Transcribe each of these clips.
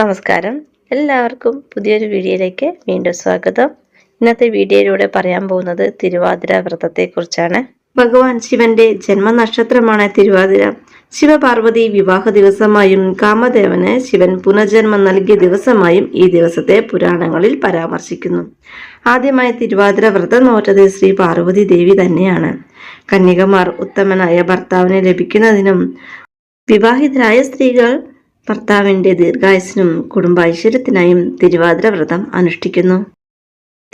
നമസ്കാരം. എല്ലാവർക്കും പുതിയൊരു വീഡിയോയിലേക്ക് വീണ്ടും സ്വാഗതം. ഇന്നത്തെ വീഡിയോയിലൂടെ പറയാൻ പോകുന്നത് തിരുവാതിര വ്രതത്തെക്കുറിച്ചാണ്. ഭഗവാൻ ശിവന്റെ ജന്മനക്ഷത്രമാണ് തിരുവാതിര. ശിവപാർവതി വിവാഹ ദിവസമായും കാമദേവന് ശിവൻ പുനർജന്മം നൽകിയ ദിവസമായും ഈ ദിവസത്തെ പുരാണങ്ങളിൽ പരാമർശിക്കുന്നു. ആദ്യമായി തിരുവാതിര വ്രതം നോറ്റത് ശ്രീ പാർവതി ദേവി തന്നെയാണ്. കന്യകമാർ ഉത്തമനായ ഭർത്താവിനെ ലഭിക്കുന്നതിനും വിവാഹിതരായ സ്ത്രീകൾ ഭർത്താവിന്റെ ദീർഘായുസിനും കുടുംബൈശ്വര്യത്തിനായും തിരുവാതിര വ്രതം അനുഷ്ഠിക്കുന്നു.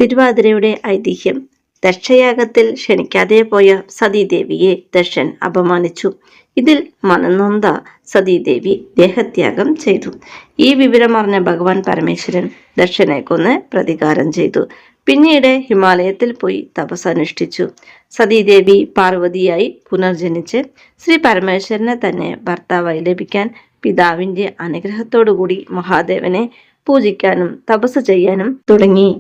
തിരുവാതിരയുടെ ഐതിഹ്യം ദക്ഷയാഗത്തിൽ ക്ഷണിക്കാതെ പോയ സതീദേവിയെ ദക്ഷൻ അപമാനിച്ചു. ഇതിൽ മനനൊന്ത സതീദേവി ദേഹത്യാഗം ചെയ്തു. ഈ വിവരമറിഞ്ഞ ഭഗവാൻ പരമേശ്വരൻ ദക്ഷനെ കൊന്ന് പ്രതികാരം ചെയ്തു. പിന്നീട് ഹിമാലയത്തിൽ പോയി തപസ് അനുഷ്ഠിച്ചു. സതീദേവി പാർവതിയായി പുനർജനിച്ച് ശ്രീ പരമേശ്വരനെ തന്നെ ഭർത്താവായി ലഭിക്കാൻ പിതാവിന്റെ അനുഗ്രഹത്തോടുകൂടി മഹാദേവനെ പൂജിക്കാനും തപസ് ചെയ്യാനും തുടങ്ങി.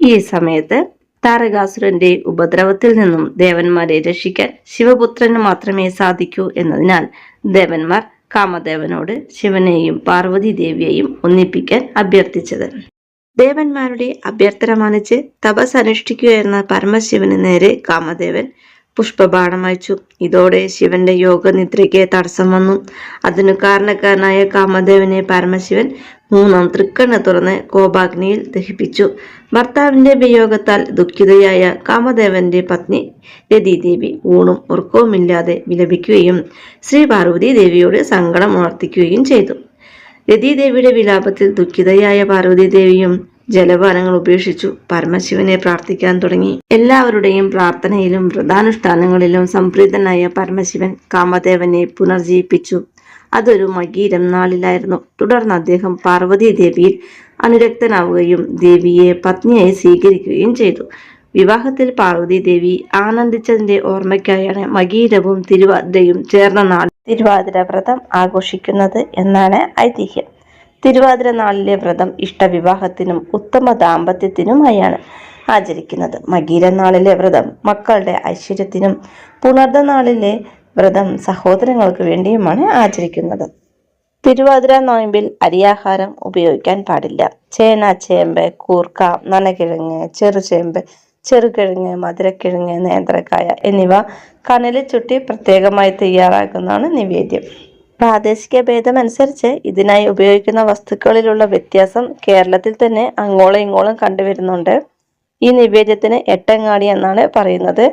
ഈ സമയത്ത് താരകാസുരന്റെ ഉപദ്രവത്തിൽ നിന്നും ദേവന്മാരെ രക്ഷിക്കാൻ ശിവപുത്രന് മാത്രമേ സാധിക്കൂ എന്നതിനാൽ ദേവന്മാർ കാമദേവനോട് ശിവനെയും പാർവതി ദേവിയെയും ഒന്നിപ്പിക്കാൻ അഭ്യർത്ഥിച്ചത്. ദേവന്മാരുടെ അഭ്യർത്ഥന മാനിച്ച് തപസ് അനുഷ്ഠിക്കുക എന്ന പരമശിവന് നേരെ കാമദേവൻ പുഷ്പബാണം അയച്ചു ഇതോടെ ശിവന്റെ യോഗനിദ്രയ്ക്ക് തടസ്സം വന്നു. അതിനു കാരണക്കാരനായ കാമദേവനെ പരമശിവൻ മൂന്നാം തൃക്കണ്ണ് തുറന്ന് കോപാഗ്നിയിൽ ദഹിപ്പിച്ചു. ഭർത്താവിന്റെ വിയോഗത്താൽ ദുഃഖിതയായ കാമദേവന്റെ പത്നി രതിദേവി ഊണും ഉറക്കവുമില്ലാതെ വിലപിക്കുകയും ശ്രീ പാർവതി ദേവിയോട് സങ്കടം ഉണർത്തിക്കുകയും ചെയ്തു. രതിദേവിയുടെ വിലാപത്തിൽ ദുഃഖിതയായ പാർവതി ദേവിയും ജലപാനങ്ങൾ ഉപേക്ഷിച്ചു പരമശിവനെ പ്രാർത്ഥിക്കാൻ തുടങ്ങി. എല്ലാവരുടെയും പ്രാർത്ഥനയിലും വ്രതാനുഷ്ഠാനങ്ങളിലും സംപ്രീതനായ പരമശിവൻ കാമദേവനെ പുനർജീവിപ്പിച്ചു അതൊരു മകീരം നാളിലായിരുന്നു. തുടർന്ന് അദ്ദേഹം പാർവതി ദേവിയിൽ അനുരക്തനാവുകയും ദേവിയെ പത്നിയായി സ്വീകരിക്കുകയും ചെയ്തു. വിവാഹത്തിൽ പാർവതി ദേവി ആനന്ദിച്ചതിന്റെ ഓർമ്മയ്ക്കായാണ് മകീരവും തിരുവാതിരയും ചേർന്ന നാൾ തിരുവാതിര വ്രതം ആഘോഷിക്കുന്നത് എന്നാണ് ഐതിഹ്യം. തിരുവാതിര നാളിലെ വ്രതം ഇഷ്ടവിവാഹത്തിനും ഉത്തമ ദാമ്പത്യത്തിനുമായാണ് ആചരിക്കുന്നത്. മകീര നാളിലെ വ്രതം മക്കളുടെ ഐശ്വര്യത്തിനും പുണർദ നാളിലെ വ്രതം സഹോദരങ്ങൾക്ക് വേണ്ടിയുമാണ് ആചരിക്കുന്നത്. തിരുവാതിര നോയമ്പിൽ അരിയാഹാരം ഉപയോഗിക്കാൻ പാടില്ല. ചേന ചേമ്പ് കൂർക്ക നനകിഴങ്ങ് ചെറുചേമ്പ് ചെറുകിഴങ്ങ് മധുരക്കിഴങ്ങ് നേന്ത്രക്കായ എന്നിവ കനലിൽ ചുട്ടി പ്രത്യേകമായി തയ്യാറാക്കുന്നതാണ് നിവേദ്യം. പ്രാദേശിക ഭേദമനുസരിച്ച് ഇതിനായി ഉപയോഗിക്കുന്ന വസ്തുക്കളിലുള്ള വ്യത്യാസം കേരളത്തിൽ തന്നെ അങ്ങോളം ഇങ്ങോളം കണ്ടുവരുന്നുണ്ട്. ഈ നിവേദ്യത്തിന് എട്ടങ്ങാടി എന്നാണ് പറയുന്നത്.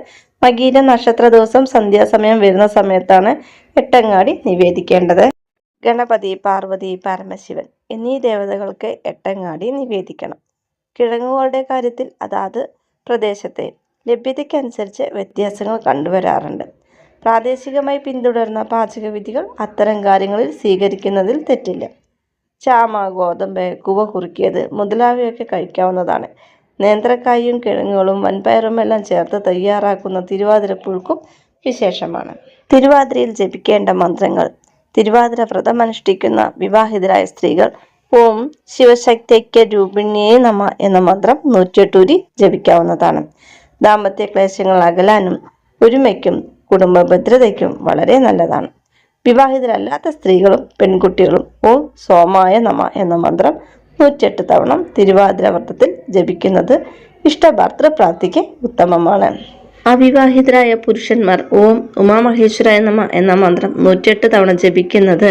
മകീര നക്ഷത്ര ദിവസം സന്ധ്യാസമയം വരുന്ന സമയത്താണ് എട്ടങ്ങാടി നിവേദിക്കേണ്ടത്. ഗണപതി പാർവതി പരമശിവൻ എന്നീ ദേവതകൾക്ക് എട്ടങ്ങാടി നിവേദിക്കണം. കിഴങ്ങുകളുടെ കാര്യത്തിൽ അതാത് പ്രദേശത്തെ ലഭ്യതയ്ക്കനുസരിച്ച് വ്യത്യാസങ്ങൾ കണ്ടുവരാറുണ്ട്. പ്രാദേശികമായി പിന്തുടരുന്ന പാചകവിധികൾ അത്തരം കാര്യങ്ങളിൽ സ്വീകരിക്കുന്നതിൽ തെറ്റില്ല. ചാമ ഗോതമ്പ് കുവ കുറുക്കിയത് മുതലായവയൊക്കെ കഴിക്കാവുന്നതാണ്. നേന്ത്രക്കായും കിഴങ്ങുകളും വൻപയറും എല്ലാം ചേർത്ത് തയ്യാറാക്കുന്ന തിരുവാതിരപ്പുഴുക്കും വിശേഷമാണ്. തിരുവാതിരയിൽ ജപിക്കേണ്ട മന്ത്രങ്ങൾ. തിരുവാതിര വ്രതം അനുഷ്ഠിക്കുന്ന വിവാഹിതരായ സ്ത്രീകൾ ഓം ശിവശക്തിക്ക് രൂപിണിയെ നമ എന്ന മന്ത്രം നൂറ്റെട്ടൂരി ജപിക്കാവുന്നതാണ്. ദാമ്പത്യ ക്ലേശങ്ങൾ അകലാനും ഒരുമയ്ക്കും കുടുംബ ഭദ്രതയ്ക്കും വളരെ നല്ലതാണ്. വിവാഹിതരല്ലാത്ത സ്ത്രീകളും പെൺകുട്ടികളും ഓം സോമായ നമ എന്ന മന്ത്രം നൂറ്റെട്ട് തവണ തിരുവാതിര വ്രതത്തിൽ ജപിക്കുന്നത് ഇഷ്ടഭർത്തൃ പ്രാപ്തിക്ക് ഉത്തമമാണ്. അവിവാഹിതരായ പുരുഷന്മാർ ഓം ഉമാമഹേശ്വരായ നമ എന്ന മന്ത്രം നൂറ്റെട്ട് തവണ ജപിക്കുന്നത്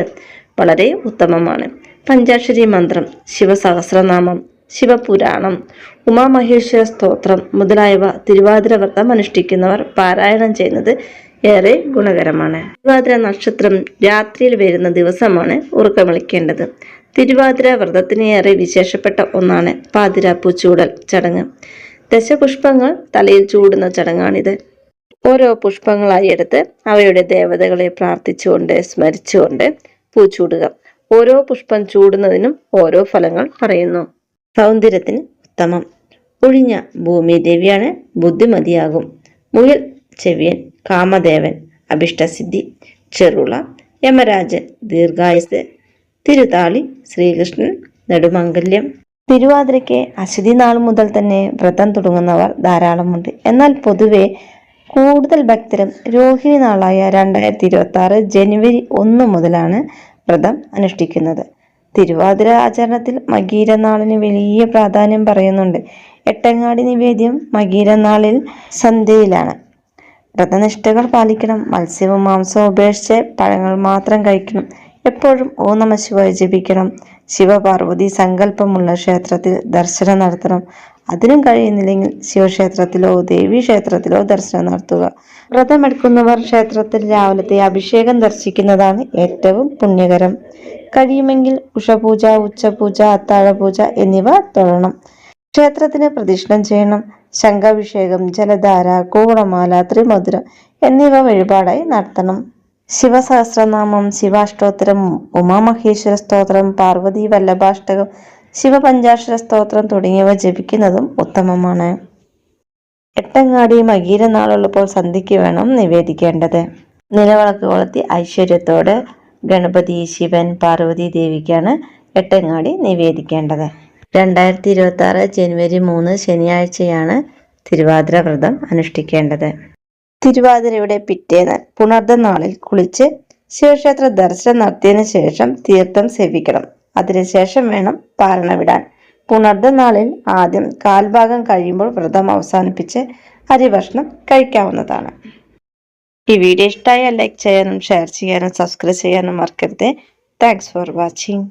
വളരെ ഉത്തമമാണ്. പഞ്ചാക്ഷരി മന്ത്രം ശിവസഹസ്രനാമം ശിവപുരാണം ഉമാമഹേശ്വര സ്തോത്രം മുതലായവ തിരുവാതിര വ്രതം അനുഷ്ഠിക്കുന്നവർ പാരായണം ചെയ്യുന്നത് ഏറെ ഗുണകരമാണ്. തിരുവാതിര നക്ഷത്രം രാത്രിയിൽ വരുന്ന ദിവസമാണ് ഉറക്കം വിളിക്കേണ്ടത് തിരുവാതിര വ്രതത്തിന് ഏറെ വിശേഷപ്പെട്ട ഒന്നാണ് പാതിരാപ്പൂ ചൂടൽ ചടങ്ങ്. ദശപുഷ്പങ്ങൾ തലയിൽ ചൂടുന്ന ചടങ്ങാണിത്. ഓരോ പുഷ്പങ്ങളായി എടുത്ത് അവയുടെ ദേവതകളെ പ്രാർത്ഥിച്ചുകൊണ്ട് സ്മരിച്ചുകൊണ്ട് പൂച്ചൂടുക. ഓരോ പുഷ്പം ചൂടുന്നതിനും ഓരോ ഫലങ്ങൾ പറയുന്നു. സൗന്ദര്യത്തിന് ഉത്തമം. ഒഴിഞ്ഞ ഭൂമി ദേവിയാണ് ബുദ്ധിമതിയാകും. മുയൽ ചെവിയൻ കാമദേവൻ അഭിഷ്ടസിദ്ധി ചെറുള യമരാജൻ ദീർഘായുസ് തിരുതാളി ശ്രീകൃഷ്ണൻ നെടുമംഗല്യം. തിരുവാതിരയ്ക്ക് അശ്വതി നാൾ മുതൽ തന്നെ വ്രതം തുടങ്ങുന്നവർ ധാരാളമുണ്ട്. എന്നാൽ പൊതുവെ കൂടുതൽ ഭക്തരും രോഹിണി നാളായ രണ്ടായിരത്തി ഇരുപത്തി ആറ് ജനുവരി ഒന്ന് മുതലാണ് വ്രതം അനുഷ്ഠിക്കുന്നത്. തിരുവാതിര ആചരണത്തിൽ മകീരനാളിന് വലിയ പ്രാധാന്യം പറയുന്നുണ്ട്. എട്ടങ്ങാടി നിവേദ്യം മകീരനാളിൽ സന്ധ്യയിലാണ്. വ്രതനിഷ്ഠകൾ പാലിക്കണം. മത്സ്യവും മാംസവും ഉപേക്ഷിച്ച് പഴങ്ങൾ മാത്രം കഴിക്കണം. എപ്പോഴും ഓ നമ ശിവായ ജപിക്കണം. ശിവപാർവതി സങ്കല്പമുള്ള ക്ഷേത്രത്തിൽ ദർശനം നടത്തണം. അതിനും കഴിയുന്നില്ലെങ്കിൽ ശിവക്ഷേത്രത്തിലോ ദേവീ ക്ഷേത്രത്തിലോ ദർശനം നടത്തുക. വ്രതമെടുക്കുന്നവർ ക്ഷേത്രത്തിൽ രാവിലത്തെ അഭിഷേകം ദർശിക്കുന്നതാണ് ഏറ്റവും പുണ്യകരം. കഴിയുമെങ്കിൽ ഉഷപൂജ ഉച്ചപൂജ അത്താഴപൂജ എന്നിവ തൊഴണം. ക്ഷേത്രത്തിന് പ്രദക്ഷിണം ചെയ്യണം. ശംഖാഭിഷേകം ജലധാര കൂവളമാല ത്രിമധുരം എന്നിവ വഴിപാടായി നടത്തണം. ശിവസഹസ്രനാമം ശിവാഷ്ടോത്തരം ഉമാമഹേശ്വര സ്തോത്രം പാർവതി വല്ലഭാഷ്ടകം ശിവപഞ്ചാക്ഷര സ്തോത്രം തുടങ്ങിയവ ജപിക്കുന്നതും ഉത്തമമാണ്. എട്ടങ്ങാടി മകീര നാളുള്ളപ്പോൾ സന്ധ്യയ്ക്ക് വേണം നിവേദിക്കേണ്ടത്. നിലവിളക്ക് കൊളുത്തി ഐശ്വര്യത്തോടെ ഗണപതി ശിവൻ പാർവതി ദേവിക്കാണ് എട്ടങ്ങാടി നിവേദിക്കേണ്ടത്. രണ്ടായിരത്തി ഇരുപത്തി ആറ് ജനുവരി മൂന്ന് ശനിയാഴ്ചയാണ് തിരുവാതിര വ്രതം അനുഷ്ഠിക്കേണ്ടത്. തിരുവാതിരയുടെ പിറ്റേന്ന് പുണർദ നാളിൽ കുളിച്ച് ശിവക്ഷേത്ര ദർശനം നടത്തിയതിനു ശേഷം തീർത്ഥം സേവിക്കണം. അതിനുശേഷം വേണം പാരണ വിടാൻ. പുണർദ നാളിൽ ആദ്യം കാൽഭാഗം കഴിയുമ്പോൾ വ്രതം അവസാനിപ്പിച്ച് അരിഭക്ഷണം കഴിക്കാവുന്നതാണ്. ഈ വീഡിയോ ഇഷ്ടമായാൽ ലൈക്ക് ചെയ്യാനും ഷെയർ ചെയ്യാനും സബ്സ്ക്രൈബ് ചെയ്യാനും മറക്കരുത്. Thanks for watching.